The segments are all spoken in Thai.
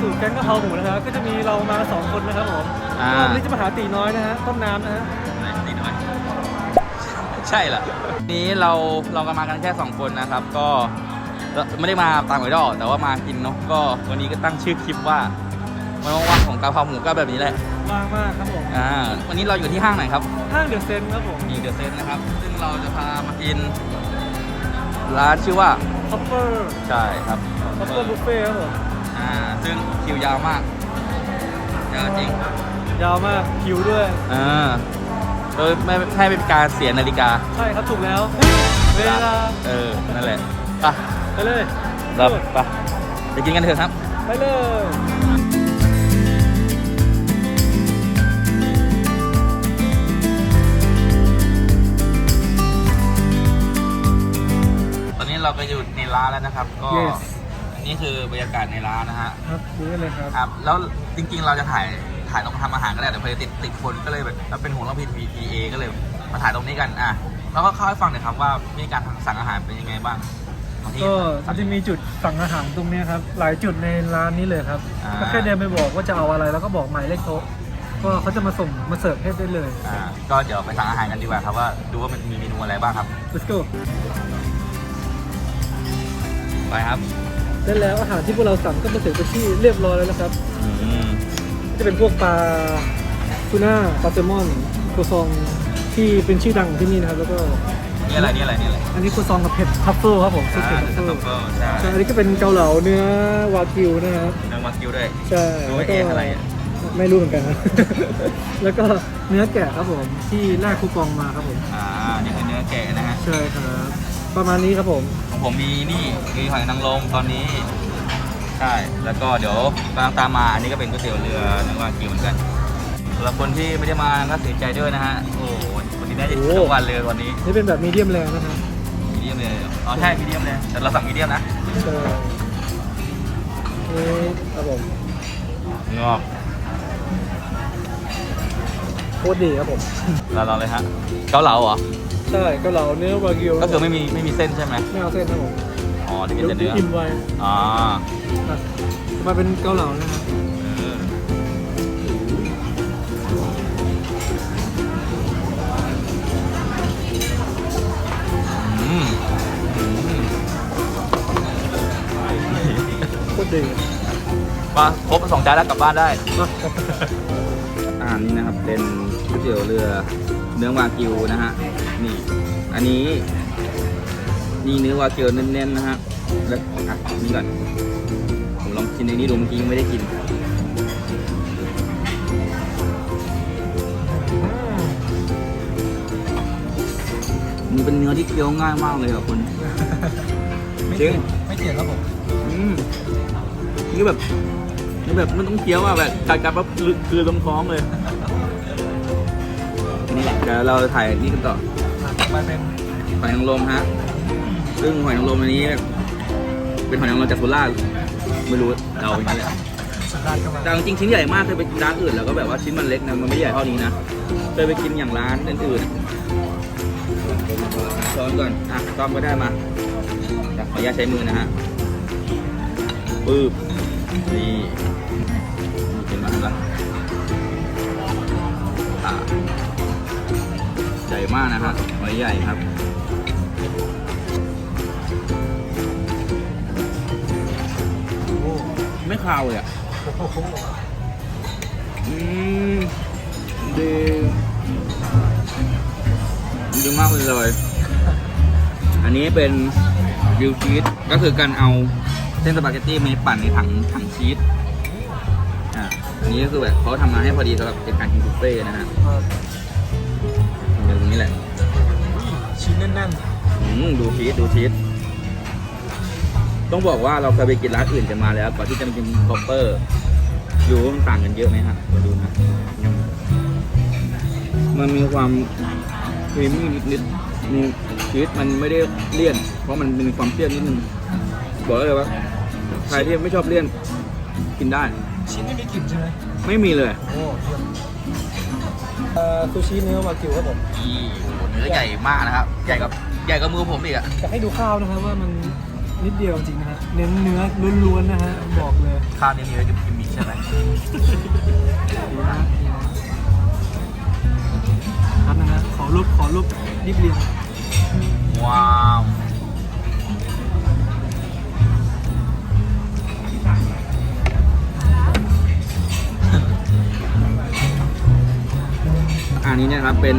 สู่แก๊งกะเพราหมูนะครับก็จะมีเรามาสองคนนะครับผมอ่า วันนี้จะมาหาตีน้อยนะฮะต้มน้ำนะฮะไหนตีน้อยใช่เหรอนี้เราเรากันมากันแค่ 2 คนนะครับ ก็ไม่ได้มาตามไอดอลแต่ว่ามากินเนาะก็วันนี้ก็ตั้งชื่อคลิปว่ามันว่างๆของกะเพราหมูก็แบบนี้แหละว่างมากครับผมอ่าวันนี้เราอยู่ที่ห้างไหนครับห้างเดอะเซนครับผมมีเดอะเซนนะครับ ซึ่งเราจะพามากิน ร้านชื่อว่า คอปเปอร์ใช่ครับ คอปเปอร์บุฟเฟ่ครับผมอ่า ซึ่งคิวยาวมากยาวจริงยาวมากคิวด้วย อ่าโดยไม่ให้เป็นการเสียนาฬิกา ใช่ครับถูกแล้ว เวลา เออ นั่นแหละไปไปเลยครับไปไปกินกันเถอะครับ ไปเลยตอนนี้เราก็อยู่ในร้านแล้วนะครับ ก็ Yes นี่คือบรรยากาศในร้านนะฮะครับดูได้เลยครับครับแล้วจริงๆเราจะถ่ายถ่ายตรงทำอาหารก็ได้แต่พอดีติดติดคนก็เลยแบบแล้วเป็นห่วงเรื่องพีพีเอก็เลยมาถ่ายตรงนี้กันอะแล้วก็เข้าให้ฟังหน่อยครับว่าวิธีการทำสั่งอาหารเป็นยังไงบ้างบางทีก็มันจะมีจุดสั่งอาหารตรงเนี้ยครับ หลายจุดในร้านนี้เลยครับอ่าก็แค่เดินไปบอกว่าจะเอาอะไรแล้วก็บอกหมายเลขโต๊ะก็เขาจะมาส่งมาเสิร์ฟให้ได้เลยอ่าก็เดี๋ยวไปสั่งอาหารกันดีกว่าครับว่าดูว่ามันมีเมนูอะไรบ้างครับ let's go ไปครับ ได้แล้วอาหารที่พวกเราสั่งก็มาเสิร์ฟไปที่เรียบร้อยแล้วนะครับ อืมจะเป็นพวกปลาทูน่าปลาแซลมอนครัวซองที่เป็นชื่อดังของที่นี่นะครับ แล้วก็นี่อะไรนี่อะไรนี่อะไรอันนี้ครัวซองกับเผ็ดทัฟเฟิลครับผมซุปอ่าเผ็ดทัฟเนื้อเฟิทัลฟเฟิลใช่ใช่อันนี้ก็เป็นเกาเหลาเนื้อวากิวนะครับเนื้อวากิวด้วย ใช่รู้ว่าเอ๊ะอะไรอะ ไม่รู้เหมือนกันครับแล้วก็เนื้อแกะครับผมที่แรกคูปองมาครับผม อ่านี่คือเนื้อแกะนะฮะ ใช่ครับ ประมาณนี้ครับผมของผมมีนี่มีหอยนางรมตอนนี้ใช่แล้วก็เดี๋ยวกำลังตามมาอันนี้ก็เป็นก๋วยเตี๋ยวเรือเนื้อวากิวเหมือนกันสำหรับคนที่ไม่ได้มาก็เสียใจด้วยนะฮะโอ้โหวันนี้น่าจะทุกวันเลยวันนี้นี่เป็นแบบมีเดียมแรงนะครับมีเดียมเลยอ๋อใช่มีเดียมเลยแต่เราสั่งมีเดียมนะใช่นี่ครับผมงอกโคตรดีครับผมเราเราเลยฮะเกาเหลาเหรอ ใช่เกาเหลาเนื้อวากิวก็คือไม่มีไม่มีเส้นใช่ไหมไม่เอาเส้นครับผมอ๋อที่มีเดี๋ยวแต่เดี๋ยวเนื้ออิ่มไวอ๋ออะมาเป็นเกาเหลานะครับเอออืมอืมโคตรดีมาครบสองจานแล้วกลับบ้านได้ มา อาหารนี้นะครับเป็นก๋วยเตี๋ยวเรือ เนื้อวากิวนะฮะนี่ อันนี้ นี่เนื้อวากิวเน้นๆนะฮะแล้วอะนี่ก่อนผมลองกินในนี้ดูเมื่อกี้ยังไม่ได้กินมันเป็นเนื้อที่เคี้ยวง่ายมากเลยอะคุณจริงไม่เจียนครับผมอืมนี่แบบนี่แบบมันต้องเคี้ยวอะแบบกัดกัดปั๊บคือคือลงท้องเลยนี่ เดี๋ยวเราถ่ายนี่กันต่อต่อไปเป็นหอยนางรมฮะ ซึ่งหอยนางรมอันนี้ เป็นหอยนางรมจากโคราชไม่รู้เราอย่างนี้แหละแต่จริงๆชิ้นใหญ่มากเคยไปกินร้านอื่นแล้วก็แบบว่าชิ้นมันเล็กนะมันไม่ใหญ่เท่านี้นะเคยไปกินอย่างร้านอื่นๆช้อนก่อนอะต้อมก็ได้มาเดี๋ยวขออนุญาตใช้มือนะฮะปึ๊บนี่เป็นมาแล้ว นะฮะหอยใหญ่ครับโอ้ไม่คาวเลยอะอืมดีดีมากเลย อันนี้เป็นริวชีสก็คือการเอาเส้นสปาเกตตี้มาปั่นในถังถังชีสอ่าอันนี้ก็คือแบบเขาทำมาให้พอดีสำหรับเป็นการกินบุฟเฟ่นะฮะ ชิ้นแน่นอืมดูชีสดูชีสต้องบอกว่าเราเคยไปกินร้านอื่นกันมาแล้วก่อนที่จะมากินคอปเปอร์ดูว่ามันต่างกันเยอะไหมฮะมาดูนะอืมมันมีความครีมมี่นิดๆมีชีสมันไม่ได้เลี่ยน เพราะมันมีความเปรี้ยวนิดนึงบอกได้เลยว่าใครที่ไม่ชอบเลี่ยนกินได้ๆชิ้นไม่มีกลิ่นใช่ไหมไม่มีเลย โอ้เยี่ยมเอ่อซูชิเนื้อวากิวครับผม เนื้อใหญ่มากนะครับ ใหญ่กับใหญ่กับมือผมอีกอะอยากให้ดูข้าวนะครับว่ามันนิดเดียวจริงนะฮะเน้นเนื้อล้วนๆนะฮะบอกเลยข้าวนี้มีไว้กินมิกใช่ไหมดีนะดีนะครับนะฮะขอรูปขอรูปรีบเรียงว้าวอันนี้เนี่ยนะครับเป็น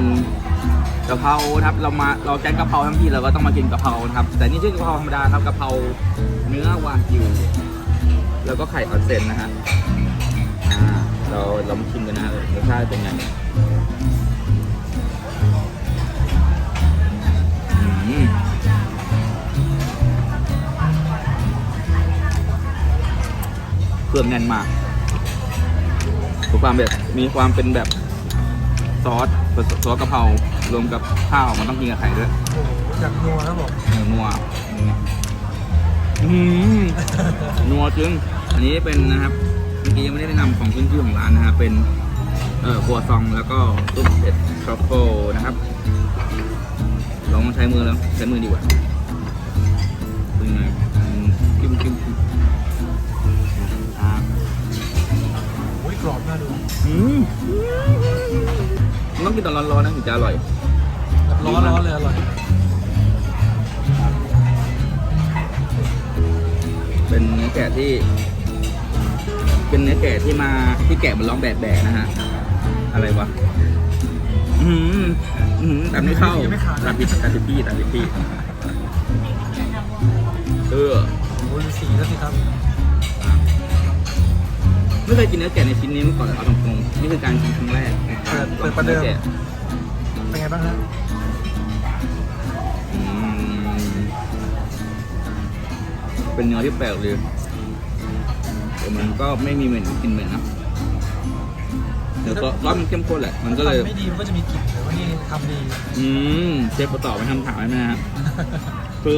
กะเพราครับเรามาเราแกงกะเพราทั้งทีเราก็ต้องมากินกะเพรานะครับแต่นี่ชื่อกะเพราธรรมดาครับกะเพราเนื้อวากิวแล้วก็ไข่ออนเซนนะฮะเราเรามาชิมกันนะรสชาติเป็นไงเครื่องแน่นมากมีความแบบมีความเป็นแบบ ซอสซอสกะเพรารวมกับข้าวมันต้องกินกับไข่ด้วยโอ้โหจากนัวครับผมเออนัวอืมนัวจึง อันนี้เป็นนะครับเมื่อกี้ยังไม่ได้แนะนำของขึ้นชื่อของร้านนะครับเป็นเอ่อครัวซองแล้วก็ซุปเผ็ดทรัฟเฟิลนะครับลองใช้มือแล้วใช้มือดีกว่าาดูอืมมันต้องกินตอนร้อนๆนะถึงจะอร่อยแบบร้อนๆเลยอร่อย เป็นเนื้อแกะที่ เป็นเนื้อแกะที่มาที่แกะมันร้องแบดแบนะฮะ อะไรวะ อืมอืมแต่ไม่เข้ายังไม่ขาดตัดผิดตัดผิดพี่ตัดผิดพี่เออ โอ้ยสีแล้วสิครับ ไม่เคยกินเนื้อแกะในชิ้นนี้มาก่อนเลยเอาตรงๆนี่คือการกินครั้งแรกในการเปิดเปิดประเดิม นื้อแกะเป็นไงบ้างฮะอืมเป็นเนื้อที่แปลกเลยแต่มันก็ไม่มีเหม็นกลินเหม็นนะเดี๋ยวก็ซอสมันเข้มข้นแหละ มันก็เลย ทำไม่ดีมันก็จะมีกลิ่นแต่ว่านี่ทำดีอืมเชฟประต่อไปทำถามได้ไหมครับ คือ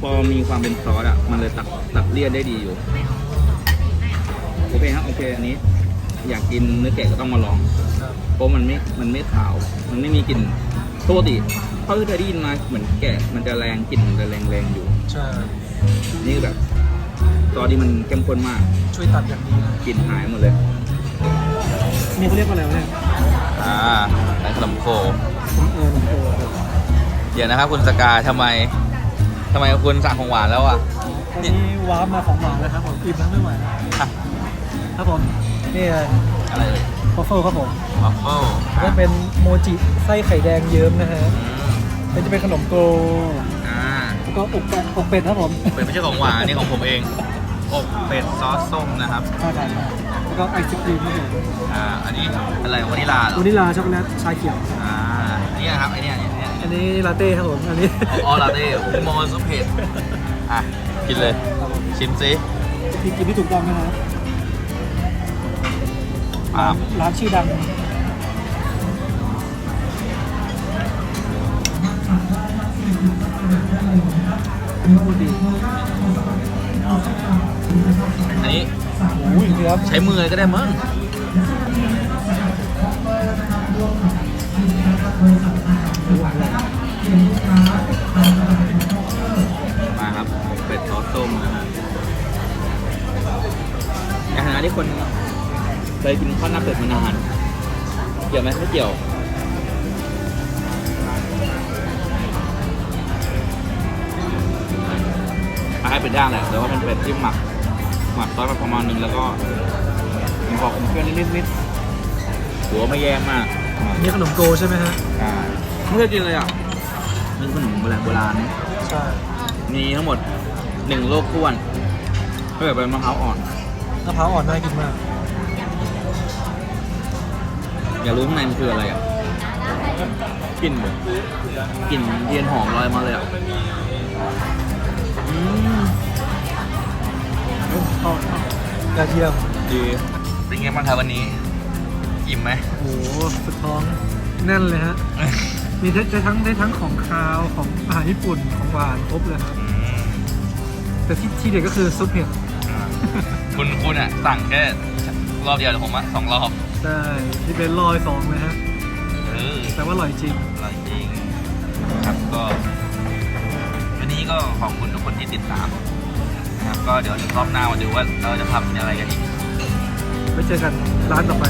พอมีความเป็นซอสอะ มันเลยตัดตัดเลี่ยนได้ดีอยู่ โอเคครับโอเคอันนี้ อยากกินเนื้อแกะก็ต้องมาลองครับเพราะมันไม่มันไม่ขาว มันไม่มีกลิ่นปกติเท่าที่เคยได้ยินมาเหมือนแกะมันจะแรงกลิ่นมันจะแรงๆอยู่ ใช่นี่แบบซอสที่มันเข้มข้นมากช่วยตัดอย่างดีนะกลิ่นหายหมดเลยนี่เขาเรียกว่าอะไรวะเนี่ยอ่าร้านขนมโคเออหนุ่มโตครับเดี๋ยวนะครับคุณสกายทำไมทำไมคุณสั่งของหวานแล้วอะวันนี้ว้าร์ปมาของหวานแล้วครับผมอิ่มแล้วไม่ไหวแล้วอะ ครับผม นี่เลยอะไรเอ่ยวอฟเฟิลครับผมวัฟเฟิลก็เป็นโมจิไส้ไข่แดงเยิ้มนะฮะมันจะเป็นขนมโกอ่าแล้วก็อกเป็ดอกเป็ดครับผมเป็นไม่ใช่ของหวานนี่ของผมเองอกเป็ดซอสส้มนะครับใช่ครับแล้วก็ไอศครีมครับผมอ่าอันนี้อะไรวานิลาเหรอวานิลาช็อกโกแลตชาเขียวอ่าอันนี้นะครับไอ้เนี่ยอันนี้อันนี้ลาเต้ครับผมอันนี้ออลาเต้โมซุปเผ็ดอะกินเลยครับผมชิมซิที่กินที่ถูกต้องนะครับ อ่าร้านชื่อดังพูดดีอันนี้โอ้ยครับใช้มือก็ได้มั้งมาครับเป็ดซอสส้มนะฮะในฐานะที่คนเค ยกินข้าวหน้าเป็ดมานานเกี่ยวไหมไม่เกี่ยวคล้ายเป็ดย่างแหละแต่ว่าเป็นเป็ดที่หมักหมักซอสมาประมาณนึงแล้วก็มีความเค็มนิดนิดๆหัวไม่แย่มากนี่ขนมโกใช่ไหมฮะอ่าไม่เคยกินเลยอะมันขนมโบราณโบราณใช่มีทั้งหมดหนึ่งโลกท้วนก็แบบเป็นมะพร้าวอ่อนมะพร้าวอ่อนน่ากินมาก อยากรู้ข้างในมันคืออะไรอะกลิ่นแบบกลิ่นเทียนหอมลอยมาเลยอะอืมเอาเอากระเทียมดีเป็นไงบ้างครับวันนี้อิ่มไหมโอ้โหสุดท้องแน่นเลยฮะ มีได้ได้ทั้งได้ทั้งของคาวของอาหารญี่ปุ่นของหวานครบเลยครับอืมแต่ที่ที่เด็ดก็คือซุปเห็ดอ่าคุณคุณอะสั่งแค่รอบเดียวแต่ผมอะสองรอบ ใช่ที่เป็นลอยสองเลยฮะเออแต่ว่าอร่อยจริง อร่อยจริงครับก็วันนี้ก็ขอบคุณทุกคนที่ติดตามนะครับก็เดี๋ยวรอบหน้ามาดูว่าเราจะทำอะไรกันอีก ไว้เจอกันร้านต่อไป